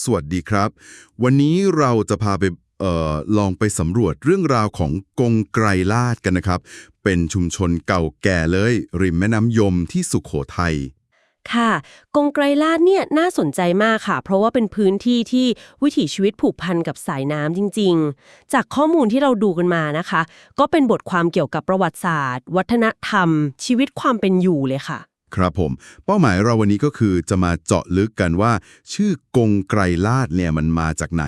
สวัสดีครับ วันนี้เราจะพาไปเอ่อลองไปสำรวจเรื่องราวของกงไกรลาดกันนะครับ เป็นชุมชนเก่าแก่เลย ริมแม่น้ำยมที่สุขโขทัยค่ะ กงไกรลาดเนี่ยน่าสนใจมากค่ะ เพราะว่าเป็นพื้นที่ที่วิถีชีวิตผูกพันกับสายน้ำจริง ๆ จากข้อมูลที่เราดูกันมานะคะ ก็เป็นบทความเกี่ยวกับประวัติศาสตร์ วัฒนธรรม ชีวิตความเป็นอยู่เลยค่ะ ครับผม เป้าหมายเราวันนี้ก็คือจะมาเจาะลึกกันว่า ชื่อกงไกรลาดเนี่ยมันมาจากไหน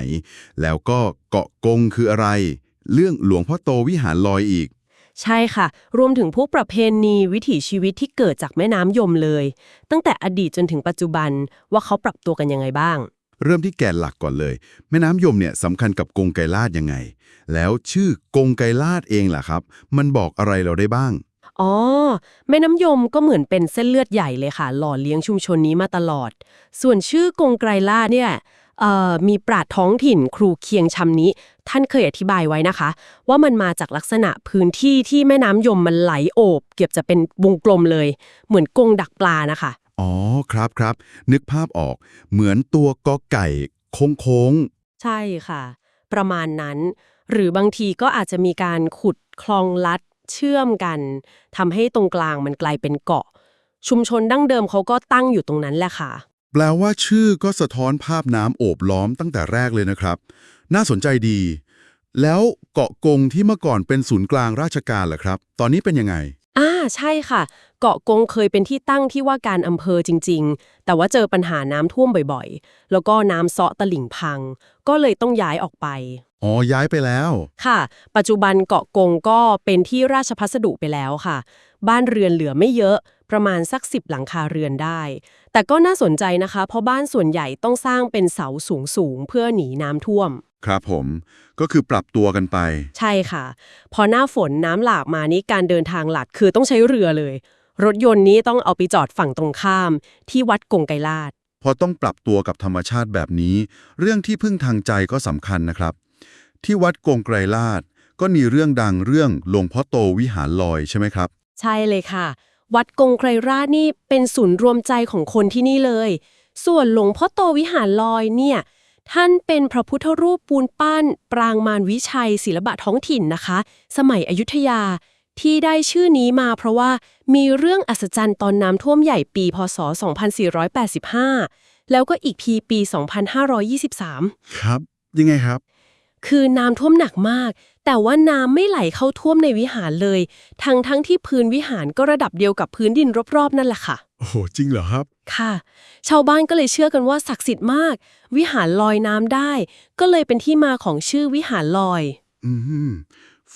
แล้วก็เกาะกงคืออะไร เรื่องหลวงพ่อโตวิหารลอยอีก ใช่ค่ะ รวมถึงพวกประเพณีวิถีชีวิตที่เกิดจากแม่น้ำยมเลย ตั้งแต่อดีตจนถึงปัจจุบันว่าเขาปรับตัวกันยังไงบ้าง เริ่มที่แกนหลักก่อนเลย แม่น้ำยมเนี่ยสำคัญกับกงไกรลาดยังไง แล้วชื่อกงไกรลาดเองล่ะครับ มันบอกอะไรเราได้บ้าง อ๋อ แม่น้ำยมก็เหมือนเป็นเส้นเลือดใหญ่เลยค่ะ หล่อเลี้ยงชุมชนนี้มาตลอด ส่วนชื่อกงไกรลาดเนี่ยเอ่อมีปราดท้องถิ่นครูเคียงชำนี้ ท่านเคยอธิบายไว้นะคะ ว่ามันมาจากลักษณะพื้นที่ที่แม่น้ำยมมันไหลโอบ เกือบจะเป็นวงกลมเลย เหมือนกงดักปลานะคะ อ๋อครับครับ นึกภาพออก เหมือนตัวกอไก่โค้งโค้งใช่ค่ะ ประมาณนั้น หรือบางทีก็อาจจะมีการขุดคลองลัด เชื่อมกันทำให้ตรงกลางมันกลายเป็นเกาะ ชุมชนดั้งเดิมเขาก็ตั้งอยู่ตรงนั้นแหละค่ะ แปลว่าชื่อก็สะท้อนภาพน้ำโอบล้อมตั้งแต่แรกเลยนะครับ น่าสนใจดี แล้วเกาะกงที่เมื่อก่อนเป็นศูนย์กลางราชการเหรอครับ ตอนนี้เป็นยังไงอ่าใช่ค่ะ เกาะกงเคยเป็นที่ตั้งที่ว่าการอำเภอจริง ๆ แต่ว่าเจอปัญหาน้ำท่วมบ่อยๆ แล้วก็น้ำเซาะตลิ่งพัง ก็เลยต้องย้ายออกไป อ๋อ ย้ายไปแล้ว ค่ะ ปัจจุบันเกาะกงก็เป็นที่ราชพัสดุไปแล้วค่ะ บ้านเรือนเหลือไม่เยอะ ประมาณสักสิบหลังคาเรือนได้ แต่ก็น่าสนใจนะคะ เพราะบ้านส่วนใหญ่ต้องสร้างเป็นเสาสูงสูงๆเพื่อหนีน้ำท่วม ครับผม ก็คือปรับตัวกันไป ใช่ค่ะ พอหน้าฝนน้ำหลากมานี่การเดินทางหลักคือต้องใช้เรือเลย รถยนต์นี้ต้องเอาไปจอดฝั่งตรงข้าม ที่วัดกงไกรลาด พอต้องปรับตัวกับธรรมชาติแบบนี้ เรื่องที่พึ่งทางใจก็สำคัญนะครับ ที่วัดกงไกรลาดก็มีเรื่องดังเรื่องหลวงพ่อโตวิหารลอยใช่ไหมครับ ใช่เลยค่ะ วัดกงไกรราชนี่เป็นศูนย์รวมใจของคนที่นี่เลย ส่วนหลวงพ่อโตวิหารลอยเนี่ยท่านเป็นพระพุทธรูปปูนปั้น ปรางมารวิชัยศิลปะท้องถิ่นนะคะ สมัยอยุธยาที่ได้ชื่อนี้มาเพราะว่ามีเรื่องอัศจรรย์ตอนน้ำท่วมใหญ่ปี พศ 2485 แล้วก็อีกทีปี 2523 ครับ ยังไงครับ คือน้ำท่วมหนักมาก แต่ว่าน้ำไม่ไหลเข้าท่วมในวิหารเลย ทั้งทั้งที่พื้นวิหารก็ระดับเดียวกับพื้นดินรอบๆ นั่นแหละค่ะ โอ้โห จริงเหรอครับ ค่ะ ชาวบ้านก็เลยเชื่อกันว่าศักดิ์สิทธิ์มาก วิหารลอยน้ำได้ ก็เลยเป็นที่มาของชื่อวิหารลอย อืม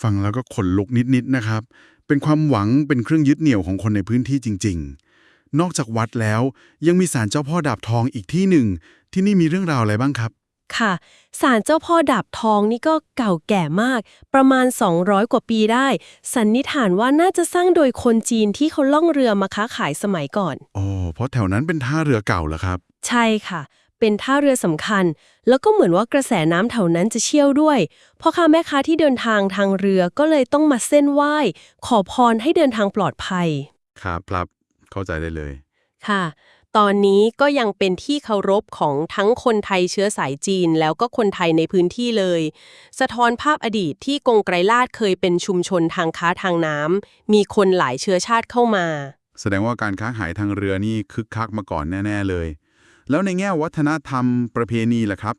ฟังแล้วก็ขนลุกนิดๆนะครับ เป็นความหวังเป็นเครื่องยึดเหนี่ยวของคนในพื้นที่จริง ๆ นอกจากวัดแล้วยังมีศาลเจ้าพ่อดาบทองอีกที่หนึ่ง ที่นี่มีเรื่องราวอะไรบ้างครับ ค่ะศาลเจ้าพ่อดาบทองนี่ก็เก่าแก่มาก ประมาณ 200 กว่าปีได้ สันนิษฐานว่าน่าจะสร้างโดยคนจีนที่เขาล่องเรือมาค้าขายสมัยก่อน อ๋อ เพราะแถวนั้นเป็นท่าเรือเก่าเหรอครับ ใช่ค่ะ เป็นท่าเรือสำคัญ แล้วก็เหมือนว่ากระแสน้ำแถวนั้นจะเชี่ยวด้วยพ่อค้าแม่ค้าที่เดินทางทางเรือก็เลยต้องมาเส้นไหว้ ขอพรให้เดินทางปลอดภัย ครับครับเข้าใจได้เลยค่ะ ตอนนี้ก็ยังเป็นที่เคารพของทั้งคนไทยเชื้อสายจีนแล้วก็คนไทยในพื้นที่เลย สะท้อนภาพอดีตที่กงไกรลาดเคยเป็นชุมชนทางค้าทางน้ำมีคนหลายเชื้อชาติเข้ามา แสดงว่าการค้าขายทางเรือนี่คึกคักมาก่อนแน่ ๆเลย แล้วในแง่วัฒนธรรมประเพณีล่ะครับ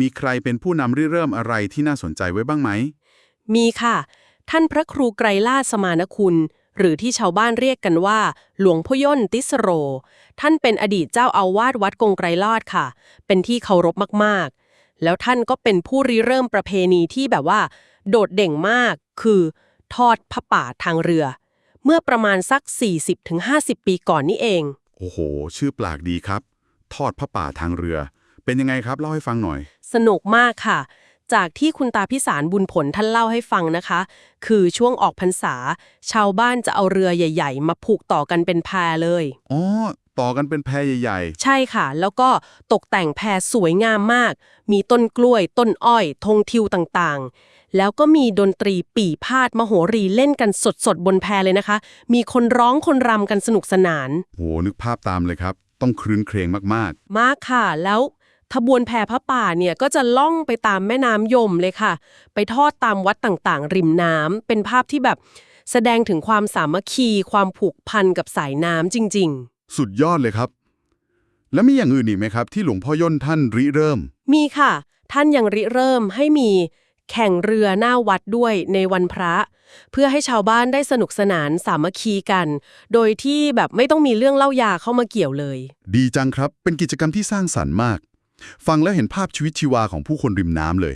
มีใครเป็นผู้นำริเริ่มอะไรที่น่าสนใจไว้บ้างไหม มีค่ะ ท่านพระครูไกรลาศสมานคุณ หรือที่ชาวบ้านเรียกกันว่า หลวงพ่อย่นติสโร ท่านเป็นอดีตเจ้าอาวาสวัดกงไกรลาดค่ะ เป็นที่เคารพมากๆ แล้วท่านก็เป็นผู้ริเริ่มประเพณีที่แบบว่า โดดเด่งมาก คือทอดผ้าป่าทางเรือ เมื่อประมาณสัก 40-50 ปีก่อนนี่เอง โอ้โห ชื่อแปลกดีครับ ทอดผ้าป่าทางเรือ เป็นยังไงครับเล่าให้ฟังหน่อย สนุกมากค่ะ จากที่คุณตาพิสารบุญผลท่านเล่าให้ฟังนะคะ คือช่วงออกพรรษา ชาวบ้านจะเอาเรือใหญ่ ๆ มาผูกต่อกันเป็นแพเลยอ๋อต่อกันเป็นแพใหญ่ใช่ค่ะ แล้วก็ตกแต่งแพสวยงามมาก มีต้นกล้วย ต้นอ้อย ธงทิวต่างๆ แล้วก็มีดนตรีปี่พาดมโหรีเล่นกันสดๆ บนแพเลยนะคะ มีคนร้องคนรำกันสนุกสนานๆโหนึกภาพตามเลยครับ ต้องครื้นเครงมากมากค่ะ แล้ว ขบวนแผ่พระป่าเนี่ยก็จะล่องไปตามแม่น้ำยมเลยค่ะ ไปทอดตามวัดต่างๆ ริมน้ำเป็นภาพที่แบบแสดงถึงความสามัคคี ความผูกพันกับสายน้ำจริงสุดยอดเลยครับ แล้วมีอย่างอื่นอีกไหมครับ ที่หลวงพ่อย่นท่านริเริ่มๆมีค่ะ ท่านยังริเริ่มให้มีแข่งเรือหน้าวัดด้วยในวันพระ เพื่อให้ชาวบ้านได้สนุกสนานสามัคคีกัน โดยที่แบบไม่ต้องมีเรื่องเล่ายาเข้ามาเกี่ยวเลย ดีจังครับ เป็นกิจกรรมที่สร้างสรรค์มาก ฟังแล้วเห็นภาพชีวิตชีวาของผู้คนริมน้ำเลย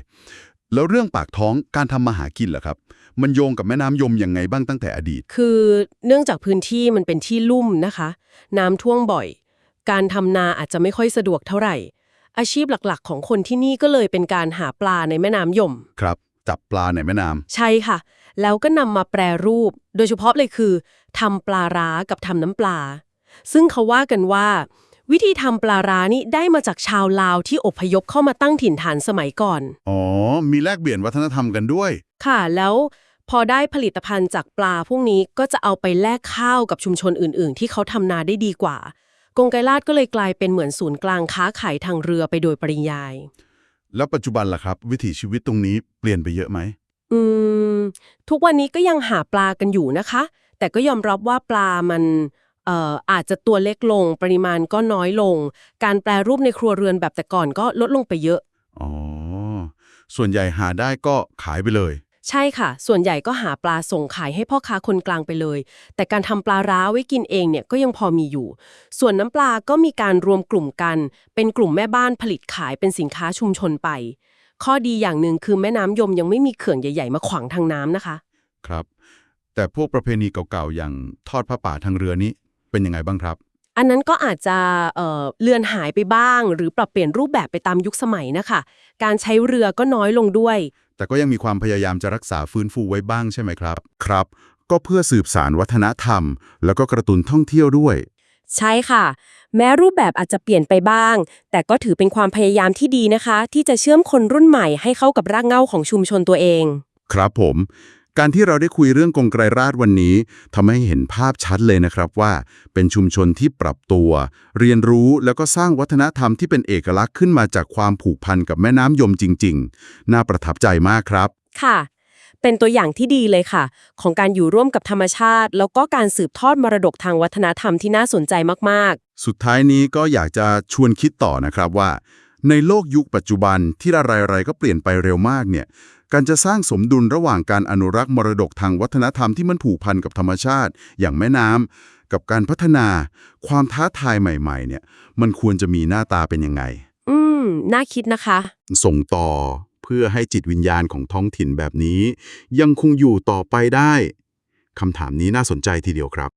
แล้วเรื่องปากท้องการทำมาหากินล่ะครับ มันโยงกับแม่น้ำยมยังไงบ้างตั้งแต่อดีต คือเนื่องจากพื้นที่มันเป็นที่ลุ่มนะคะ น้ำท่วมบ่อย การทำนาอาจจะไม่ค่อยสะดวกเท่าไหร่ อาชีพหลักๆ ของคนที่นี่ก็เลยเป็นการหาปลาในแม่น้ำยม ครับ จับปลาในแม่น้ำใช่ค่ะ แล้วก็นำมาแปรรูป โดยเฉพาะเลยคือทำปลาร้ากับทำน้ำปลา ซึ่งเขาว่ากันว่า วิธีทำปลาร้านี่ได้มาจากชาวลาวที่อพยพเข้ามาตั้งถิ่นฐานสมัยก่อน อ๋อ มีแลกเปลี่ยนวัฒนธรรมกันด้วย ค่ะ แล้วพอได้ผลิตภัณฑ์จากปลาพวกนี้ก็จะเอาไปแลกข้าวกับชุมชนอื่น ๆ ที่เขาทำนาได้ดีกว่า กงไกรลาดก็เลยกลายเป็นเหมือนศูนย์กลางค้าขายทางเรือไปโดยปริยาย แล้วปัจจุบันล่ะครับ วิถีชีวิตตรงนี้เปลี่ยนไปเยอะไหม อืม ทุกวันนี้ก็ยังหาปลากันอยู่นะคะ แต่ก็ยอมรับว่าปลามันเอ่ออาจจะตัวเล็กลง ปริมาณก็น้อยลง การแปรรูปในครัวเรือนแบบแต่ก่อนก็ลดลงไปเยอะ อ๋อ ส่วนใหญ่หาได้ก็ขายไปเลย ใช่ค่ะ ส่วนใหญ่ก็หาปลาส่งขายให้พ่อค้าคนกลางไปเลย แต่การทำปลาร้าไว้กินเองเนี่ยก็ยังพอมีอยู่ ส่วนน้ำปลาก็มีการรวมกลุ่มกัน เป็นกลุ่มแม่บ้านผลิตขายเป็นสินค้าชุมชนไป ข้อดีอย่างหนึ่งคือแม่น้ำยมยังไม่มีเขื่อนใหญ่ๆมาขวางทางน้ำนะคะ ครับ แต่พวกประเพณีเก่าๆอย่างทอดผ้าป่าทางเรือนี้ เป็นยังไงบ้างครับ อันนั้นก็อาจจะเอ่อเลือนหายไปบ้าง หรือปรับเปลี่ยนรูปแบบไปตามยุคสมัยนะคะ การใช้เรือก็น้อยลงด้วย แต่ก็ยังมีความพยายามจะรักษาฟื้นฟูไว้บ้างใช่ไหมครับ ครับ ก็เพื่อสืบสารวัฒนธรรม แล้วก็กระตุ้นท่องเที่ยวด้วย ใช่ค่ะ แม้รูปแบบอาจจะเปลี่ยนไปบ้าง แต่ก็ถือเป็นความพยายามที่ดีนะคะ ที่จะเชื่อมคนรุ่นใหม่ให้เข้ากับรากเหง้าของชุมชนตัวเอง ครับผม การที่เราได้คุยเรื่องกงไกรราชวันนี้ทำให้เห็นภาพชัดเลยนะครับว่า เป็นชุมชนที่ปรับตัว เรียนรู้แล้วก็สร้างวัฒนธรรมที่เป็นเอกลักษณ์ขึ้นมาจากความผูกพันกับแม่น้ำยมจริง ๆ น่าประทับใจมากครับ ค่ะ เป็นตัวอย่างที่ดีเลยค่ะ ของการอยู่ร่วมกับธรรมชาติ แล้วก็การสืบทอดมรดกทางวัฒนธรรมที่น่าสนใจมากสุดท้ายนี้ก็อยากจะชวนคิดต่อนะครับว่าในโลกยุคปัจจุบันที่อะไรๆก็เปลี่ยนไปเร็วมากเนี่ย การจะสร้างสมดุลระหว่างการอนุรักษ์มรดกทางวัฒนธรรมที่มันผูกพันกับธรรมชาติ อย่างแม่น้ำกับการพัฒนา ความท้าทายใหม่ๆ เนี่ย มันควรจะมีหน้าตาเป็นยังไงๆอืม น่าคิดนะคะ ส่งต่อเพื่อให้จิตวิญญาณของท้องถิ่นแบบนี้ ยังคงอยู่ต่อไปได้คำถามนี้น่าสนใจทีเดียวครับ